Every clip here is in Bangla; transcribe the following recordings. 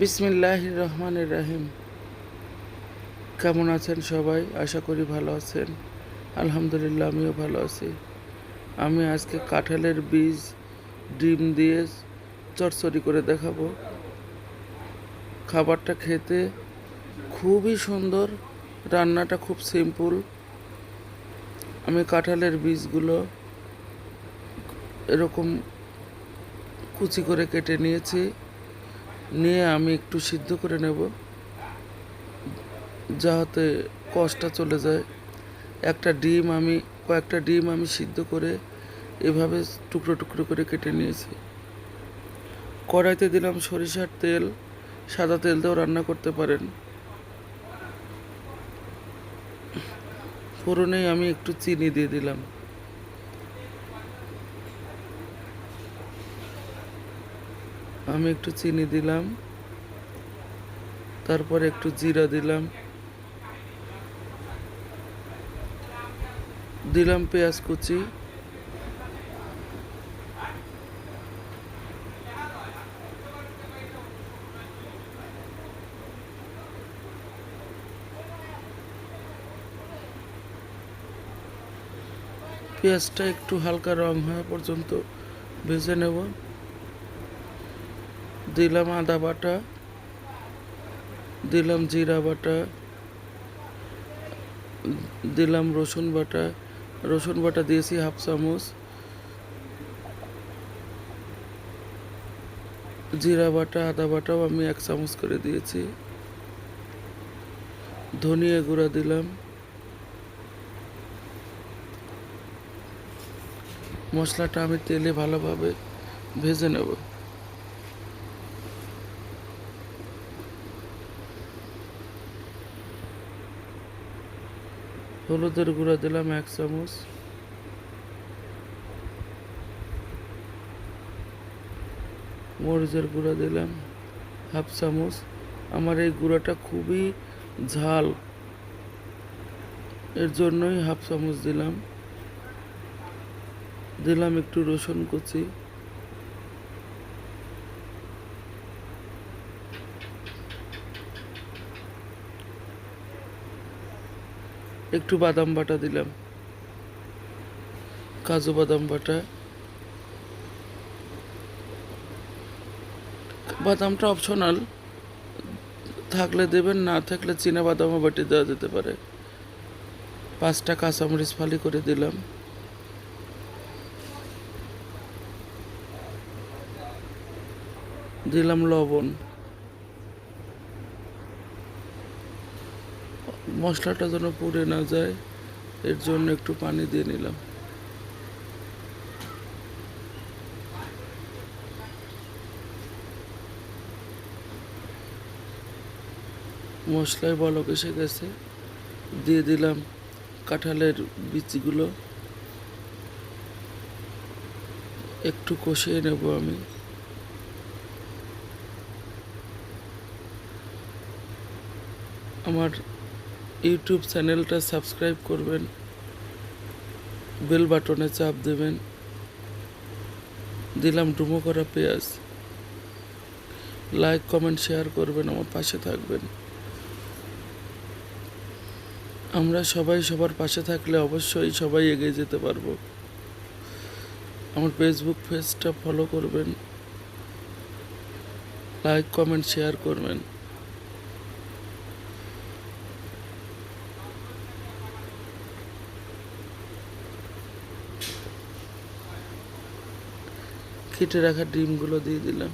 বিসমিল্লাহ রহমানের রাহিম কেমন আছেন সবাই? আশা করি ভালো আছেন। আলহামদুলিল্লাহ, আমিও ভালো আছি। আমি আজকে কাঁঠালের বীজ, ডিম দিয়ে চচ্চড়ি করে দেখাবো। খাবারটা খেতে খুবই সুন্দর, রান্নাটা খুব সিম্পল। আমি কাঁঠালের বীজগুলো এরকম কুচি করে কেটে নিয়েছি। নিয়ে আমি একটু সিদ্ধ করে নেব যাতে কষটা চলে যায়। একটা ডিম আমি, কয়েকটা ডিম আমি সিদ্ধ করে এভাবে টুকরো টুকরো করে কেটে নিয়েছি। কড়াইতে দিলাম সরিষার তেল, সাদা তেল দিয়েও রান্না করতে পারেন। ফোড়নেই আমি একটু চিনি দিয়ে দিলাম। আমি একটু চিনি দিলাম, তারপর একটু জিরা দিলাম দিলাম পেঁয়াজ কুচি, পেঁয়াজটা একটু হালকা রং হওয়া পর্যন্ত ভেজে নেব। দিলাম আদা বাটা, দিলাম জিরা বাটা, দিলাম রসুন বাটা রসুন বাটা দিয়েছি হাফ চামচ, জিরা বাটা, আদা বাটাও আমি এক চামচ করে দিয়েছি, ধনিয়া গুঁড়া দিলাম, মশলাটা আমি তেলে ভালোভাবে ভেজে নেব। হলুদের গুঁড়া দিলাম এক চামচ। মরিচের গুঁড়া দিলাম হাফ চামচ। আমার এই গুঁড়াটা খুবই ঝাল। এর জন্যই হাফ চামচ দিলাম। দিলাম একটু রসুন কুচি। একটু বাদাম বাটা দিলাম। কাজু বাদাম বাটা। বাদামটা অপশনাল থাকলে দেবেন, না থাকলে চীনা বাদামও বাটি দেওয়া যেতে পারে। পাঁচটা কাঁচামরিচ ফালি করে দিলাম। দিলাম লবণ। মশলাটা যেন পুড়ে না যায়, এর জন্য একটু পানি দিয়ে নিলাম। মশলায় বলক এসে গেছে। দিয়ে দিলাম কাঁঠালের বীজগুলো। একটু কষিয়ে নেব আমি। আমার ইউটিউব চ্যানেলটা সাবস্ক্রাইব করবেন, বেল বাটনে চাপ দেবেন। দিলাম ডুমো করা পেঁয়াজ। লাইক, কমেন্ট, শেয়ার করবেন, আমার পাশে থাকবেন। আমরা সবাই সবার পাশে থাকলে অবশ্যই সবাই এগিয়ে যেতে পারব। আমার ফেসবুক পেজটা ফলো করবেন। লাইক, কমেন্ট, শেয়ার করবেন। কেটে রাখা ডিমগুলো দিয়ে দিলাম।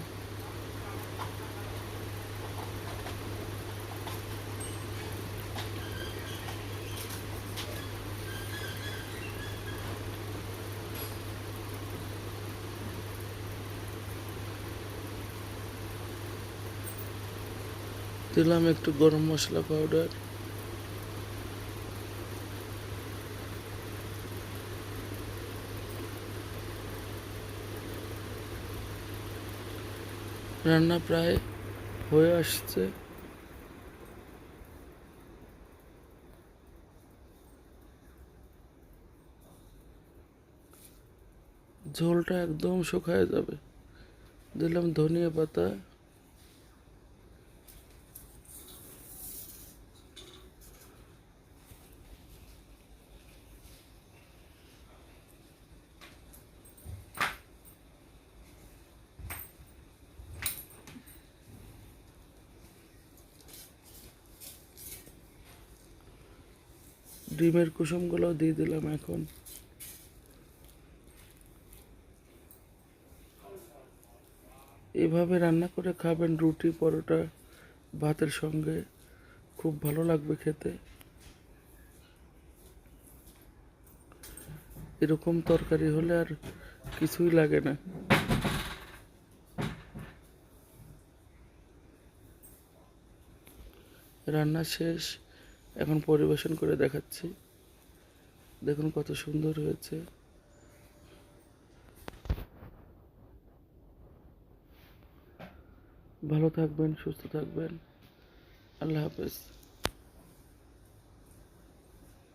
দিলাম একটু গরম মশলা পাউডার রান্না প্রায় হয়ে আসছে। ঝোলটা একদম শুকায় যাবে। দিলাম ধনিয়া পাতা। ডিমের কুসুমগুলোও দিয়ে দিলাম এখন। এভাবে রান্না করে খাবেন রুটি, পরোটা, ভাতের সঙ্গে। খুব ভালো লাগবে খেতে। এরকম তরকারি হলে আর কিছুই লাগে না। রান্না শেষ। এখন পরিবেশন করে দেখাচ্ছি। দেখুন কত সুন্দর হয়েছে। ভালো থাকবেন সুস্থ থাকবেন। আল্লাহ হাফেজ।